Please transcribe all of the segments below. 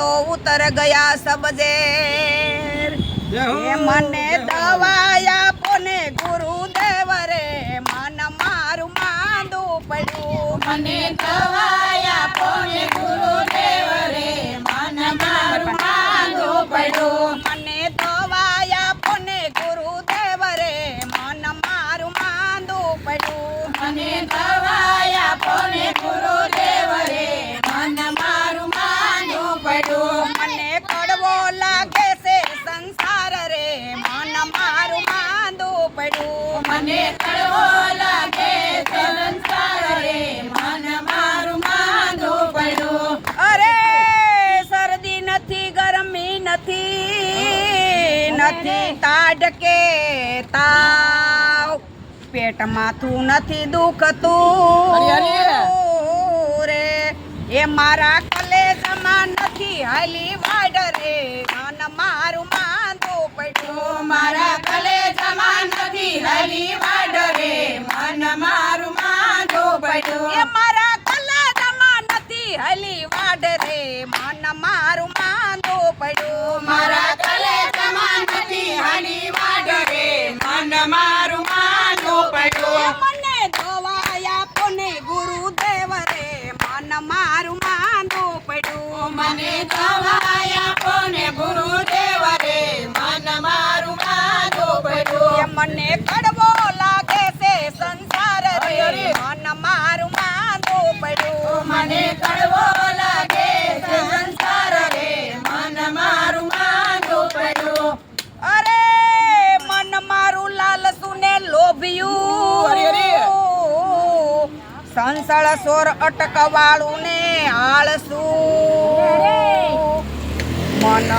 તા ઉતર ગયા સબજે મને દવાયા પોને ગુરુદેવ રે. મન મારું માંદું પડ્યું. મને મારું માંદું પડ્યું. મને કડવો લાગે મન મારું પડ્યું. અરે શરદી નથી ગરમી નથી નથી તાડકે તાવ. પેટ માથું નથી દુખતું. રે એ મારા કલેજમાં નથી હાલી નથી વાડરે મન મારું એ પડ્યું. મારા કલેજમાં નથી હાલી વાડ મન મારું માંદું પડ્યું. મારા કલેજામાં નથી હલી વાડરે મન મારું માંગો પડ્યું. મને દવાયા કોને ગુરુદેવ રે મન મારું માંદું પડ્યું. મને દવાયા કોને ગુરુદેવ રે મન મારું એ મને કડવો લાગે છે સંસાર રે. મન મારું માંદું પડ્યું. મને કડવો લાગે છે સંસાર રે. મન મારું માંગો પડ્યું. અરે મન મારું લાલસું ને લોભિયું. સંસળ સોર અટકવાળું ને આળસું મન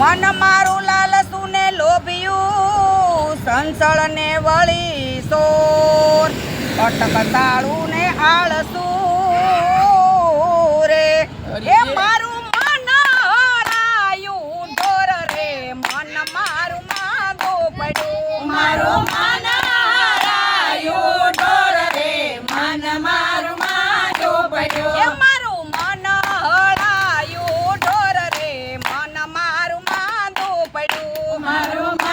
મન મારું લોભિયું સંસળ વળી સોર અટકતાળું ને આળસું રે. એ મારું મન હરાયું ઢોર રે. મન મારું માંદો પડ્યું. મારું મારું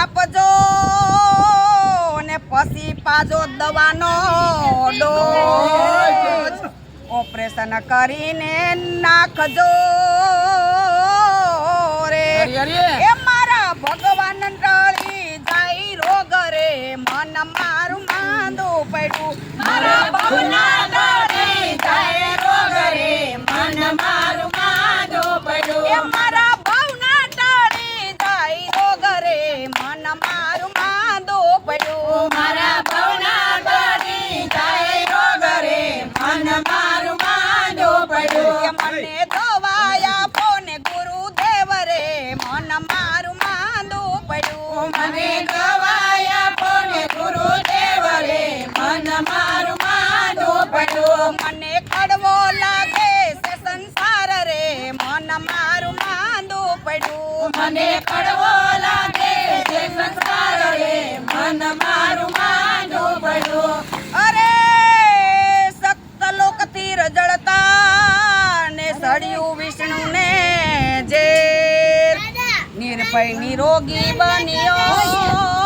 આપજો ને પછી પાજો દવાનો ડોઝ. ઓપરેશન કરીને નાખજો રે. એ મારા ભગવાન ટળી જાય રોગ રે. મન મારું માંદો પડ્યું. મારા ભવના મને લાગે સંસાર રે મન મારું પડ્યો. અરે સખ્ત લોક તીર જળતા ને સળિયું વિષ્ણુ ને જે નિર્ભય નિરોગી બન્યો.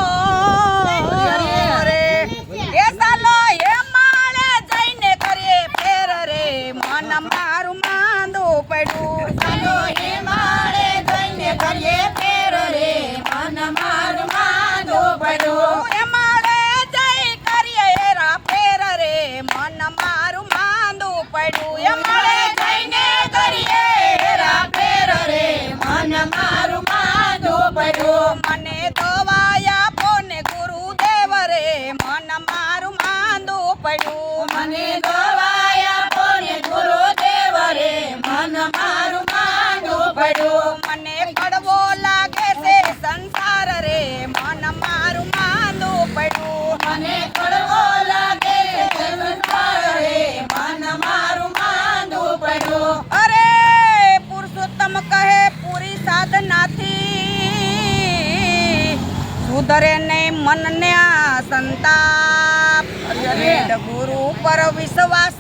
પડ્યો મને તો વાયા પોને ગુરુદેવ રે મન મારું માંદું પડ્યું. મને તો વાયા પોને ગુરુદેવ રે મન મારું માંદું પડ્યું. સુધરે ને મનને આ સંતાપ. ગુરુ પર વિશ્વાસ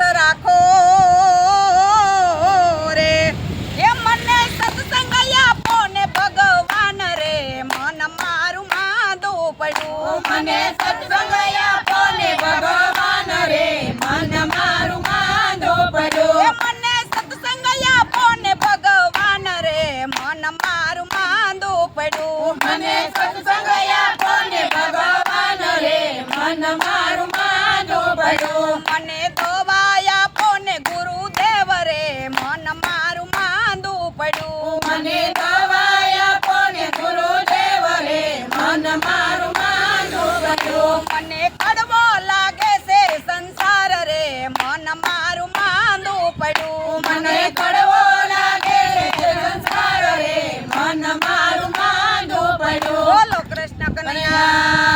Eva.